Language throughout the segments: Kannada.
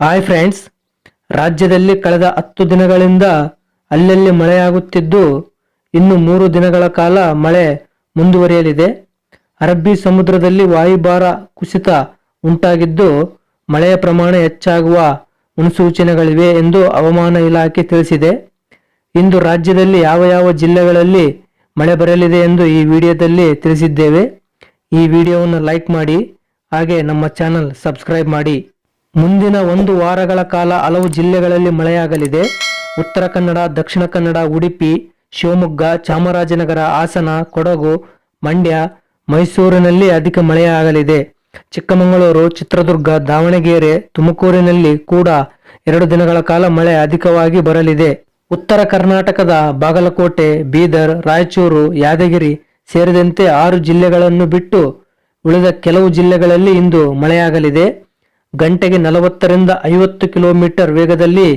ಹಾಯ್ ಫ್ರೆಂಡ್ಸ್ ರಾಜ್ಯದಲ್ಲಿ ಕಳೆದ ಹತ್ತು ದಿನಗಳಿಂದ ಅಲ್ಲಲ್ಲಿ ಮಳೆಯಾಗುತ್ತಿದ್ದು, ಇನ್ನು ಮೂರು ದಿನಗಳ ಕಾಲ ಮಳೆ ಮುಂದುವರಿಯಲಿದೆ. ಅರಬ್ಬಿ ಸಮುದ್ರದಲ್ಲಿ ವಾಯುಭಾರ ಕುಸಿತ ಉಂಟಾಗಿದ್ದು, ಮಳೆಯ ಪ್ರಮಾಣ ಹೆಚ್ಚಾಗುವ ಮುನ್ಸೂಚನೆಗಳಿವೆ ಎಂದು ಹವಾಮಾನ ಇಲಾಖೆ ತಿಳಿಸಿದೆ. ಇಂದು ರಾಜ್ಯದಲ್ಲಿ ಯಾವ ಯಾವ ಜಿಲ್ಲೆಗಳಲ್ಲಿ ಮಳೆ ಬರಲಿದೆ ಎಂದು ಈ ವಿಡಿಯೋದಲ್ಲಿ ತಿಳಿಸಿದ್ದೇವೆ. ಈ ವಿಡಿಯೋವನ್ನು ಲೈಕ್ ಮಾಡಿ, ಹಾಗೆ ನಮ್ಮ ಚಾನಲ್ ಸಬ್ಸ್ಕ್ರೈಬ್ ಮಾಡಿ. ಮುಂದಿನ ಒಂದು ವಾರಗಳ ಕಾಲ ಹಲವು ಜಿಲ್ಲೆಗಳಲ್ಲಿ ಮಳೆಯಾಗಲಿದೆ. ಉತ್ತರ ಕನ್ನಡ, ದಕ್ಷಿಣ ಕನ್ನಡ, ಉಡುಪಿ, ಶಿವಮೊಗ್ಗ, ಚಾಮರಾಜನಗರ, ಹಾಸನ, ಕೊಡಗು, ಮಂಡ್ಯ, ಮೈಸೂರಿನಲ್ಲಿ ಅಧಿಕ ಮಳೆಯಾಗಲಿದೆ. ಚಿಕ್ಕಮಗಳೂರು, ಚಿತ್ರದುರ್ಗ, ದಾವಣಗೆರೆ, ತುಮಕೂರಿನಲ್ಲಿ ಕೂಡ ಎರಡು ದಿನಗಳ ಕಾಲ ಮಳೆ ಅಧಿಕವಾಗಿ ಬರಲಿದೆ. ಉತ್ತರ ಕರ್ನಾಟಕದ ಬಾಗಲಕೋಟೆ, ಬೀದರ್, ರಾಯಚೂರು, ಯಾದಗಿರಿ ಸೇರಿದಂತೆ ಆರು ಜಿಲ್ಲೆಗಳನ್ನು ಬಿಟ್ಟು ಉಳಿದ ಕೆಲವು ಜಿಲ್ಲೆಗಳಲ್ಲಿ ಇಂದು ಮಳೆಯಾಗಲಿದೆ. ಗಂಟೆಗೆ ನಲವತ್ತರಿಂದ ಐವತ್ತು ಕಿಲೋಮೀಟರ್ ವೇಗದಲ್ಲಿ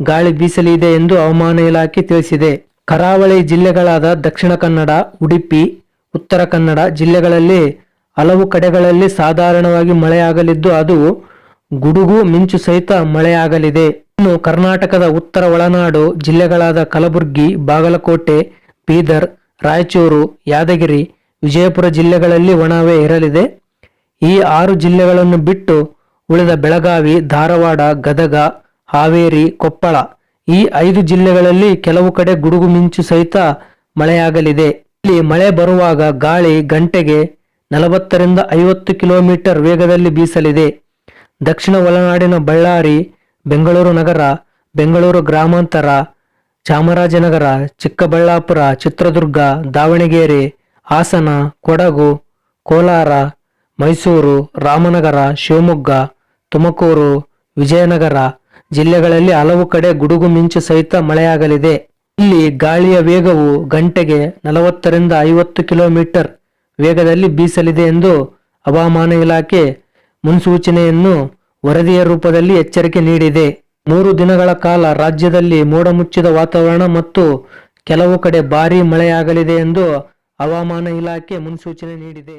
ಗಾಳಿ ಬೀಸಲಿದೆ ಎಂದು ಹವಾಮಾನ ಇಲಾಖೆ ತಿಳಿಸಿದೆ. ಕರಾವಳಿ ಜಿಲ್ಲೆಗಳಾದ ದಕ್ಷಿಣ ಕನ್ನಡ, ಉಡುಪಿ, ಉತ್ತರ ಕನ್ನಡ ಜಿಲ್ಲೆಗಳಲ್ಲಿ ಹಲವು ಕಡೆಗಳಲ್ಲಿ ಸಾಧಾರಣವಾಗಿ ಮಳೆಯಾಗಲಿದ್ದು ಅದು ಗುಡುಗು, ಮಿಂಚು ಸಹಿತ ಮಳೆಯಾಗಲಿದೆ. ಇನ್ನು ಕರ್ನಾಟಕದ ಉತ್ತರ ಒಳನಾಡು ಜಿಲ್ಲೆಗಳಾದ ಕಲಬುರಗಿ, ಬಾಗಲಕೋಟೆ, ಬೀದರ್, ರಾಯಚೂರು, ಯಾದಗಿರಿ, ವಿಜಯಪುರ ಜಿಲ್ಲೆಗಳಲ್ಲಿ ಒಣಹವೆ ಇರಲಿದೆ. ಈ ಆರು ಜಿಲ್ಲೆಗಳನ್ನು ಬಿಟ್ಟು ಉಳಿದ ಬೆಳಗಾವಿ, ಧಾರವಾಡ, ಗದಗ, ಹಾವೇರಿ, ಕೊಪ್ಪಳ ಈ ಐದು ಜಿಲ್ಲೆಗಳಲ್ಲಿ ಕೆಲವು ಕಡೆ ಗುಡುಗು ಮಿಂಚು ಸಹಿತ ಮಳೆಯಾಗಲಿದೆ. ಇಲ್ಲಿ ಮಳೆ ಬರುವಾಗ ಗಾಳಿ ಗಂಟೆಗೆ ನಲವತ್ತರಿಂದ ಐವತ್ತು ಕಿಲೋಮೀಟರ್ ವೇಗದಲ್ಲಿ ಬೀಸಲಿದೆ. ದಕ್ಷಿಣ ಒಳನಾಡಿನ ಬಳ್ಳಾರಿ, ಬೆಂಗಳೂರು ನಗರ, ಬೆಂಗಳೂರು ಗ್ರಾಮಾಂತರ, ಚಾಮರಾಜನಗರ, ಚಿಕ್ಕಬಳ್ಳಾಪುರ, ಚಿತ್ರದುರ್ಗ, ದಾವಣಗೆರೆ, ಹಾಸನ, ಕೊಡಗು, ಕೋಲಾರ, ಮೈಸೂರು, ರಾಮನಗರ, ಶಿವಮೊಗ್ಗ ತುಮಕೂರು, ವಿಜಯನಗರ ಜಿಲ್ಲೆಗಳಲ್ಲಿ ಹಲವು ಕಡೆ ಗುಡುಗು ಮಿಂಚು ಸಹಿತ ಮಳೆಯಾಗಲಿದೆ. ಇಲ್ಲಿ ಗಾಳಿಯ ವೇಗವು ಗಂಟೆಗೆ ನಲವತ್ತರಿಂದ ಐವತ್ತು ಕಿಲೋಮೀಟರ್ ವೇಗದಲ್ಲಿ ಬೀಸಲಿದೆ ಎಂದು ಹವಾಮಾನ ಇಲಾಖೆ ಮುನ್ಸೂಚನೆಯನ್ನು ವರದಿಯ ರೂಪದಲ್ಲಿ ಎಚ್ಚರಿಕೆ ನೀಡಿದೆ. ಮೂರು ದಿನಗಳ ಕಾಲ ರಾಜ್ಯದಲ್ಲಿ ಮೋಡ ಮುಚ್ಚಿದ ವಾತಾವರಣ ಮತ್ತು ಕೆಲವು ಕಡೆ ಭಾರೀ ಮಳೆಯಾಗಲಿದೆ ಎಂದು ಹವಾಮಾನ ಇಲಾಖೆ ಮುನ್ಸೂಚನೆ ನೀಡಿದೆ.